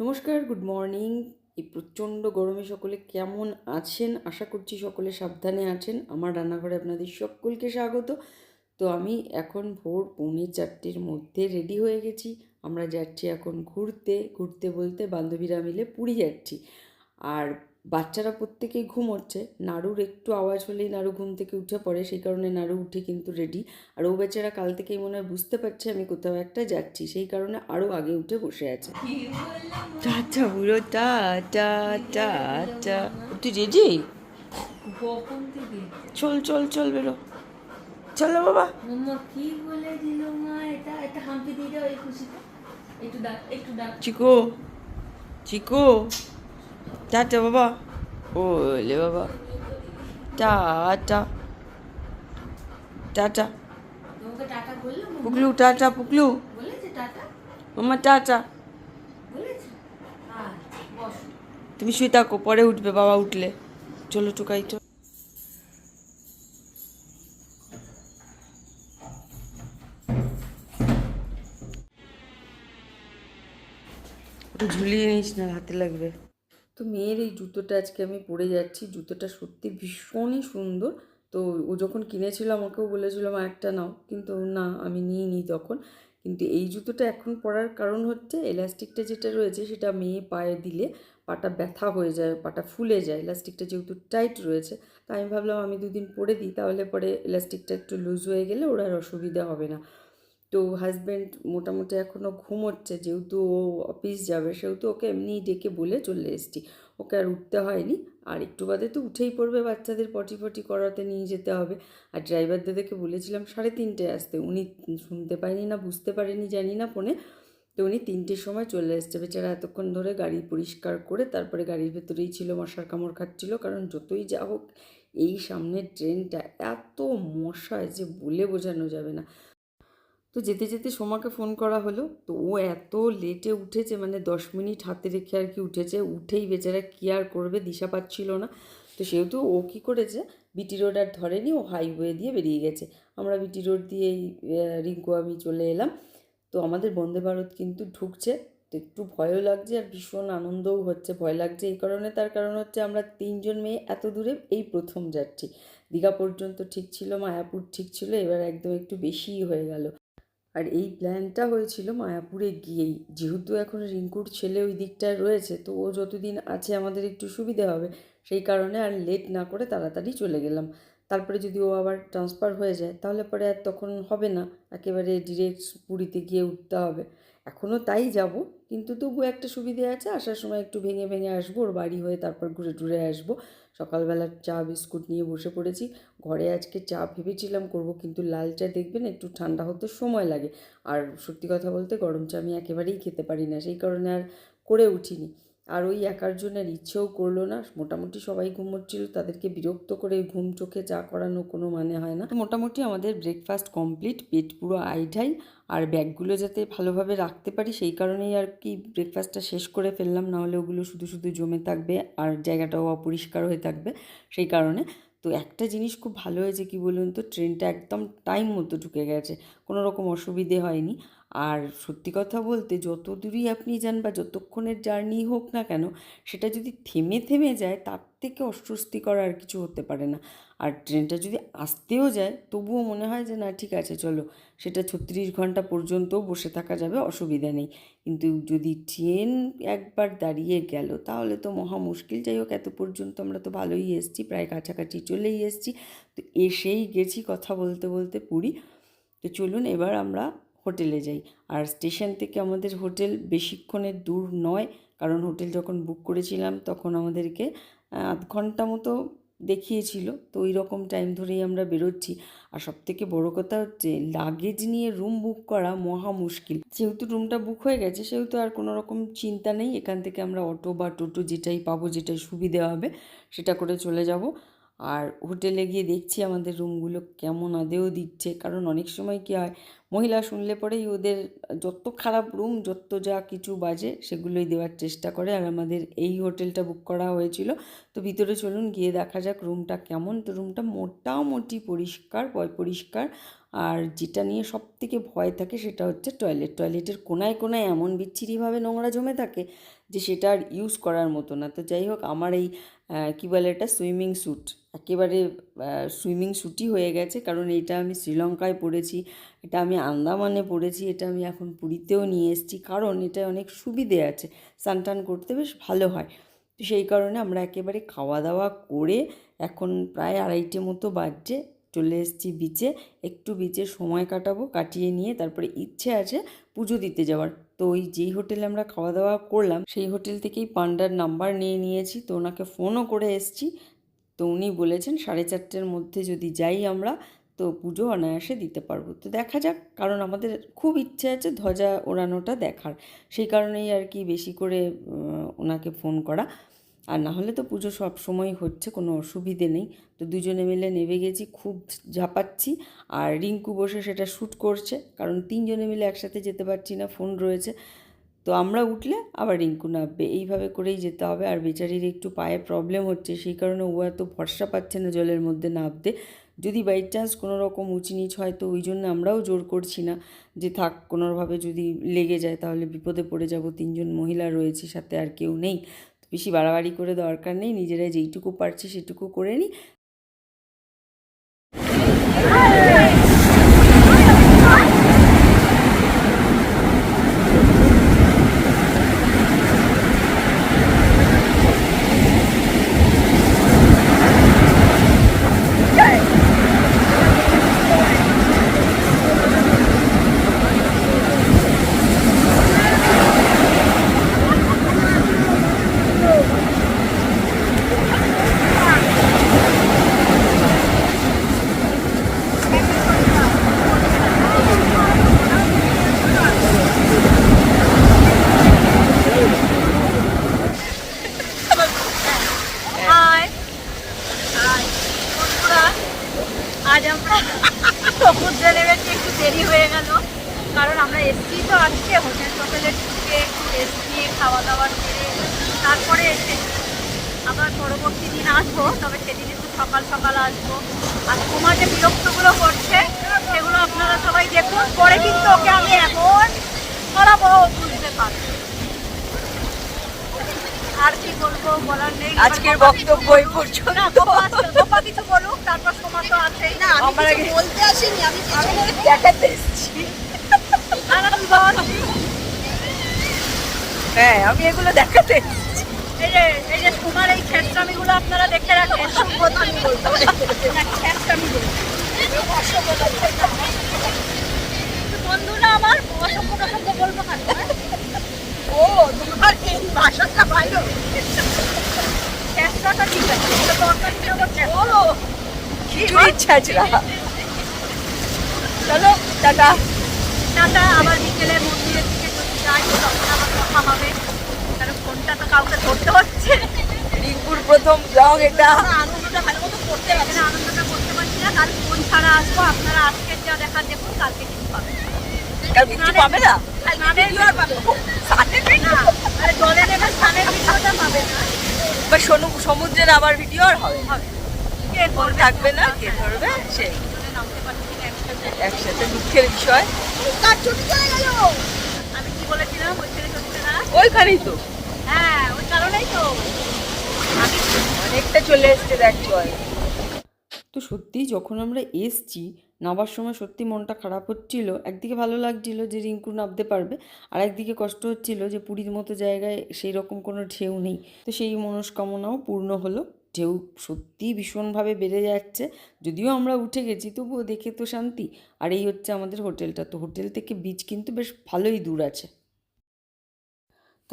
নমস্কার, good morning. এই প্রচণ্ড গরমে সকলে কেমন আছেন? আশা করছি সকলে সাবধানে আছেন। আমার রান্নাঘরে আপনাদের সকলকে স্বাগত। তো আমি এখন ভোর পৌনে চারটের মধ্যে রেডি হয়ে গেছি। আমরা যাচ্ছি এখন ঘুরতে। ঘুরতে বলতে বান্ধবীরা মিলে পুরী যাচ্ছি। আর বাচ্চারা প্রত্যেকেই ঘুমোচ্ছে নাড়ুর একটু আওয়াজ হলেই নাড়ু ঘুম থেকে উঠে পড়ে সেই কারণে নাড়ু উঠে কিন্তু রেডি আর ও বেচারা কাল থেকেই মনে হয় বুঝতে পারছে আমি কোথাও একটা যাচ্ছি সেই কারণে আরও আগে উঠে বসে আছে। টাটা বুড়ো টাটা তুই রেডি চল চল চল বেরো। চলো বাবা। কি বলে দিল মা এটা? এটা হাম্পি দিয়ে দাও এই খুশিতে? একটু ডাক একটু ডাক। Chicco Chicco. টাটা বাবা ওলে বাবা টাটা টাটা? পুকলু টাটা পুকলু। মামা টাটা। বস। তুমি শুয়ে থাকো পরে উঠবে বাবা উঠলে। চলো টুকাই তো। ওটা ঝুলিয়ে নিস না হাতে লাগবে। তো মেয়ের এই জুতোটা আজকে আমি পরে যাচ্ছি। জুতোটা সত্যি ভীষণই সুন্দর। তো ও যখন কিনেছিল আমাকেও বলেছিল, মা, একটা নাও। কিন্তু না, আমি নিয়ে নিই তখন। কিন্তু এই জুতোটা এখন পরার কারণ হচ্ছে এলাস্টিকটা যেটা রয়েছে সেটা মেয়ে পায়ে দিলে পাটা ব্যথা হয়ে যায়, পাটা ফুলে যায়। এলাস্টিকটা যেহেতু টাইট রয়েছে, তাই আমি ভাবলাম আমি দুদিন পরে দিই, তাহলে পরে এলাস্টিকটা একটু লুজ হয়ে গেলে ওর আর অসুবিধা হবে না। তো হাজব্যান্ড মোটামুটি এখনও ঘুমোচ্ছে, যেহেতু ও অফিস যাবে, সেহেতু ওকে এমনি ডেকে বলে চলে এসেছি। ওকে আর উঠতে হয়নি, আর একটু বাদে তো উঠেই পড়বে, বাচ্চাদের পটি পটি করাতে নিয়ে যেতে হবে। আর ড্রাইভার দাদাকে বলেছিলাম সাড়ে তিনটে আসতে, উনি শুনতে পায়নি না, বুঝতে পারেনি, জানি না ফোনে। তো উনি তিনটের সময় চলে এসছে, বেচারা এতক্ষণ ধরে গাড়ি পরিষ্কার করে তারপরে গাড়ির ভেতরেই ছিল, মশার কামড় খাচ্ছিল, কারণ যতই যা হোক, এই সামনের ট্রেনটা এত মশায় যে বলে বোঝানো যাবে না। তো যেতে যেতে সোমাকে ফোন করা হলো। তো ও এত লেটে উঠেছে মানে দশ মিনিট হাতে রেখে আর কি উঠেছে। উঠেই বেচারা কী আর করবে দিশা পাচ্ছিল না। তো সেহেতু ও কী করেছে বিটি রোড আর ধরেনি, ও হাইওয়ে দিয়ে বেরিয়ে গেছে। আমরা বিটি রোড দিয়েই রিঙ্কু আমি চলে এলাম। তো আমাদের বন্দে ভারত কিন্তু ঢুকছে। তো একটু ভয়ও লাগছে আর ভীষণ আনন্দও হচ্ছে। ভয় লাগছে এই কারণে, তার কারণ হচ্ছে আমরা তিনজন মেয়ে এত দূরে এই প্রথম যাচ্ছি দীঘা পর্যন্ত ঠিক ছিল, মায়াপুর ঠিক ছিল, এবার একদম একটু বেশিই হয়ে গেল। আর এই প্ল্যানটা হয়েছিল মায়াপুরে গিয়েই। যেহেতু এখন রিঙ্কুর ছেলে ওই দিকটায় রয়েছে, তো ও যতদিন আছে আমাদের একটু সুবিধে হবে। সেই কারণে আর লেট না করে তাড়াতাড়ি চলে গেলাম। তারপরে যদি ও আবার ট্রান্সফার হয়ে যায়, তাহলে পরে আর তখন হবে না। একেবারে ডিরেক্ট পুরীতে গিয়ে উঠতে হবে। এখনও তাই যাব, কিন্তু তবু একটা সুবিধে আছে, আসার সময় একটু ভেঙে ভেঙে আসব, ওর বাড়ি হয়ে তারপর ঘুরে টুরে আসব। সকালবেলার চা, বিস্কুট নিয়ে বসে পড়েছি, ঘরে আজকে চা ভেবেছিলাম করব, কিন্তু লাল চা দেখবেন একটু ঠান্ডা হতে সময় লাগে। আর সত্যি কথা বলতে গরম চা আমি একেবারেই খেতে পারি না, সেই কারণে আর করে উঠিনি। আর ওই একার জনের ইচ্ছেও করল না। মোটামুটি সবাই ঘুমোচ্ছিল, তাদেরকে বিরক্ত করে ঘুম চোখে চা করানো কোনো মানে হয় না। মোটামুটি আমাদের ব্রেকফাস্ট কমপ্লিট পেট পুরো আইঢাই আর ব্যাগগুলো যাতে ভালোভাবে রাখতে পারি সেই কারণেই আর কি ব্রেকফাস্টটা শেষ করে ফেললাম নাহলে ওগুলো শুধু শুধু জমে থাকবে আর জায়গাটাও অপরিষ্কার হয়ে থাকবে সেই কারণে। তো একটা জিনিস খুব ভালো হয়েছে কি বলুন তো ট্রেনটা একদম টাইম মতো ঢুকে গেছে, কোনো রকম অসুবিধে হয়নি। আর সত্যি কথা বলতে যত দূরই আপনি যান বা যতক্ষণের জার্নি হোক না কেন, সেটা যদি থেমে থেমে যায়, তার থেকে অস্বস্তিকর আর কিছু হতে পারে না। আর ট্রেনটা যদি আসতেও যায়, তবুও মনে হয় যে, না, ঠিক আছে, চলো। সেটা ছত্রিশ ঘণ্টা পর্যন্তও বসে থাকা যাবে, অসুবিধা নেই। কিন্তু যদি ট্রেন একবার দাঁড়িয়ে গেল, তাহলে তো মহা মুশকিল। যাই হোক, এত পর্যন্ত আমরা তো ভালোই এসেছি, প্রায় কাছাকাছি চলেই এসেছি। তো এসেই গেছি কথা বলতে বলতে পুরী। তো চলুন, এবার আমরা হোটেলে যাই। আর স্টেশন থেকে আমাদের হোটেল বেশিক্ষণের দূর নয়, কারণ হোটেল যখন বুক করেছিলাম তখন আমাদেরকে আধ ঘণ্টা মতো দেখিয়েছিল। তো ওই রকম টাইম ধরেই আমরা বেরোচ্ছি। আর সব থেকে বড়ো কথা হচ্ছে, লাগেজ নিয়ে রুম বুক করা মহা মুশকিল। যেহেতু রুমটা বুক হয়ে গেছে, সেহেতু আর কোনো রকম চিন্তা নেই। এখান থেকে আমরা অটো বা টোটো যেটাই পাবো, যেটাই সুবিধে হবে, সেটা করে চলে যাব। আর হোটেলে গিয়ে দেখছি আমাদের রুমগুলো কেমন আদেও দিচ্ছে। কারণ অনেক সময় কী হয়, মহিলা শুনলে পরেই ওদের যত খারাপ রুম, যত যা কিছু বাজে সেগুলোই দেওয়ার চেষ্টা করে। আর আমাদের এই হোটেলটা বুক করা হয়েছিল। তো ভিতরে চলুন গিয়ে দেখা যাক রুমটা কেমন। তো রুমটা মোটামুটি পরিষ্কার পরিষ্কার। আর যেটা নিয়ে সব থেকে ভয় থাকে সেটা হচ্ছে টয়লেট। টয়লেটের কোনায় কোনায় এমন বিচ্ছিরিভাবে নোংরা জমে থাকে যে সেটা আর ইউজ করার মতো না। তো যাই হোক, আমার এই কী বলে এটা? Swimming suit. একেবারে সুইমিং স্যুটই হয়ে গেছে, কারণ এটা আমি শ্রীলঙ্কায় পড়েছি, এটা আমি আন্দামানে পড়েছি, এটা আমি এখন পুরীতেও নিয়ে এসেছি, কারণ এটা অনেক সুবিধে আছে স্নান করতে বেশ ভালো হয়। তো সেই কারণে আমরা একেবারে খাওয়া দাওয়া করে এখন প্রায় আড়াইটে মতো বাজছে, চলে এসেছি বিচে একটু বিচে সময় কাটাবো, কাটিয়ে নিয়ে তারপরে ইচ্ছে আছে পুজো দিতে যাওয়ার। তো ওই যেই হোটেলে আমরা খাওয়া দাওয়া করলাম, সেই হোটেল থেকেই পান্ডার নাম্বার নিয়ে নিয়েছি। তো ওনাকে ফোনও করে এসছি। তো উনি বলেছেন, সাড়ে চারটের মধ্যে যদি যাই আমরা, তো পুজো অনায়াসে দিতে পারব। তো দেখা যাক, কারণ আমাদের খুব ইচ্ছে আছে ধ্বজা ওড়ানোটা দেখার। সেই কারণেই আর কি বেশি করে ওনাকে ফোন করা। আর না হলে তো পুজো সব সময় হচ্ছে, কোনো অসুবিধে নেই। তো দুজনে মিলে নেমে গেছি, খুব ঝাপাচ্ছি আর রিঙ্কু বসে সেটা শ্যুট করছে, কারণ তিনজনে মিলে একসাথে যেতে পারছি না, ফোন রয়েছে। তো আমরা উঠলে আবার রিঙ্কু নামবে, এইভাবে করেই যেতে হবে। আর বেচারির একটু পায়ে প্রবলেম হচ্ছে, সেই কারণে ও এত ভরসা পাচ্ছে না জলের মধ্যে নামতে। যদি বাই চান্স কোনো রকম উঁচু নিচ হয়, তো ওই জন্য আমরাও জোর করছি না যে থাক, কোনোভাবে যদি লেগে যায়, তাহলে বিপদে পড়ে যাব। তিনজন মহিলা রয়েছে, সাথে আর কেউ নেই। বেশি বাড়াবাড়ি করে দরকার নেই নিজেরা যেইটুকু পারছি সেটুকু করে নিই। আজ আমরা সমুদ্রে নেমেছি, একটু দেরি হয়ে গেল। কারণ আমরা এসছি তো আজকে হোটেল টোটেলে ঢুকে, একটু রেস্ট নিয়ে খাওয়া দাওয়া করে, তারপরে এসে আবার পরবর্তী দিন আসব, তবে সেদিন একটু সকাল সকাল আসব। আর তোমার যে বিরক্তগুলো করছে, সেগুলো আপনারা সবাই দেখুন, পরে কিন্তু ওকে আমি এমন করাবো বুঝতে পারব। আর কি বলব বলার নেই। আজকের বক্তব্য এই পর্যন্ত। না গোপা কিছু বলুক তারপর তোমার তো আছেই না আমার আগে বলতে আসিনি আমি দেখাতে এসেছি। হ্যাঁ আমি এগুলো দেখাতে এসেছি। এই যে এই যে তোমার এই খ্যাটকামিগুলো আপনারা দেখে রাখেন। আমি বলতে পারি না, খ্যাটকামি বলি। বন্ধু না আমার অসংখ্য অসংখ্য বলব হ্যাঁ? ও তোমার এই ভাষাটা ভালো খ্যাটকাটা ঠিক আছে এটা কিছু করছে ও খিচুড়ির ছাচড়া চলো টাটা। টাটা আবার বিকেলে মন্দিরের দিকে যদি যাই তখন আবার কথা হবে। কারণ ফোনটা তো কাউকে ধরতে হচ্ছে। রিঙ্কুর প্রথম ব্লগ এটা। আনন্দটা ভালো মতো করতে পারছি না আনন্দটা করতে পারছি না। কাল ফোন ছাড়া আসব আপনারা আজকের যা দেখা দেখুন কালকে কিছু কিছু পাবে না? বা সোনু সমুদ্রের আবার ভিডিও আর হবে। হবে। কে থাকবে না কে ধরবে? সে। একসাথে। দুঃখের বিষয়। আমি কি বলেছিলাম? ওইখানেই তো। হ্যাঁ ওই কারণেই তো। অনেকটা চলে এসছে দেখ চল তো সত্যিই যখন আমরা এসছি, নামার সময় সত্যি মনটা খারাপ হচ্ছিল, একদিকে ভালো লাগছিল যে রিঙ্কু নামতে পারবে আর একদিকে কষ্ট হচ্ছিল যে পুরীর মতো জায়গায় সেই রকম কোনো ঢেউ নেই। তো সেই মনস্কামনাও পূর্ণ হলো। ঢেউ সত্যিই ভীষণভাবে বেড়ে যাচ্ছে। যদিও আমরা উঠে গেছি, তবুও দেখে তো শান্তি। আর এই হচ্ছে আমাদের হোটেলটা। তো হোটেল থেকে বিচ কিন্তু বেশ ভালোই দূর আছে।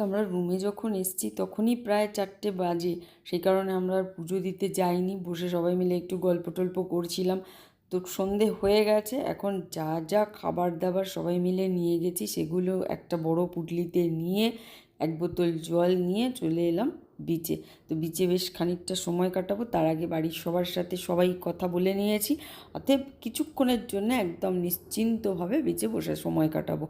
তো আমরা রুমে যখন এসছি, তখনই প্রায় চারটে বাজে। সেই কারণে আমরা পুজো দিতে যাইনি, বসে সবাই মিলে একটু গল্প টল্প করছিলাম। তো সন্ধে হয়ে গেছে, এখন যা যা খাবার দাবার সবাই মিলে নিয়ে গেছি, সেগুলো একটা বড় পুটলিতে নিয়ে, এক বোতল জল নিয়ে চলে এলাম বিচে তো বিচে বেশ খানিকটা সময় কাটাবো, তার আগে বাড়ির সবার সাথে সবাই কথা বলে নিয়েছি। অতএব কিছুক্ষণের জন্য একদম নিশ্চিন্তভাবে বিচে বসে সময় কাটাবো।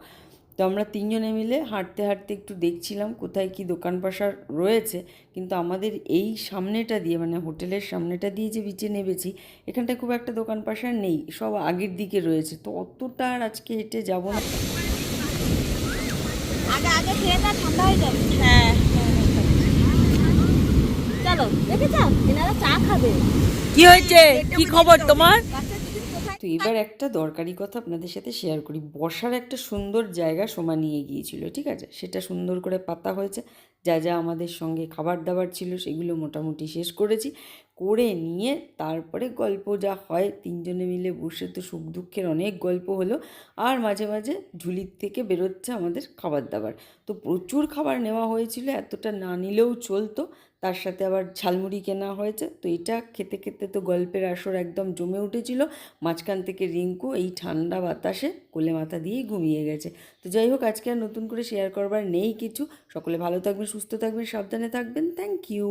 তো আমরা তিনজনে মিলে হাঁটতে হাঁটতে একটু দেখছিলাম কোথায় কি দোকান পাশার রয়েছে। কিন্তু আমাদের এই সামনেটা দিয়ে মানে হোটেলের সামনেটা দিয়ে যে বিচে নেমেছি এখানটায় খুব একটা দোকান পাশার নেই সব আগের দিকে রয়েছে। তো অতটা আর আজকে হেঁটে যাব না। আগে আগে খেয়ে না ঠান্ডা হয়ে যাবে। হ্যাঁ। চলো দেখেছ? এনারা চা খাবে। কি হয়েছে? কি খবর তোমার? তো এবার একটা দরকারি কথা আপনাদের সাথে শেয়ার করি। বসার একটা সুন্দর জায়গা সোমা নিয়ে গিয়েছিল, ঠিক আছে? সেটা সুন্দর করে পাতা হয়েছে, যা যা আমাদের সঙ্গে খাবার দাবার ছিল সেগুলো মোটামুটি শেষ করেছি। করে নিয়ে তারপরে গল্প যা হয়, তিনজনে মিলে বসে তো সুখ দুঃখের অনেক গল্প হলো। আর মাঝে মাঝে ঝুলির থেকে বেরোচ্ছে আমাদের খাবার দাবার। তো প্রচুর খাবার নেওয়া হয়েছিল, এতটা না নিলেও চলতো। তার সাথে আবার ঝালমুড়ি কেনা হয়েছে। তো এটা খেতে খেতে তো গল্পের আসর একদম জমে উঠেছিল। মাঝখান থেকে রিঙ্কু এই ঠান্ডা বাতাসে কোলে মাথা দিয়েই ঘুমিয়ে গেছে। তো যাই হোক, আজকে আর নতুন করে শেয়ার করবার নেই কিছু। সকলে ভালো থাকবেন, সুস্থ থাকবেন, সাবধানে থাকবেন। Thank you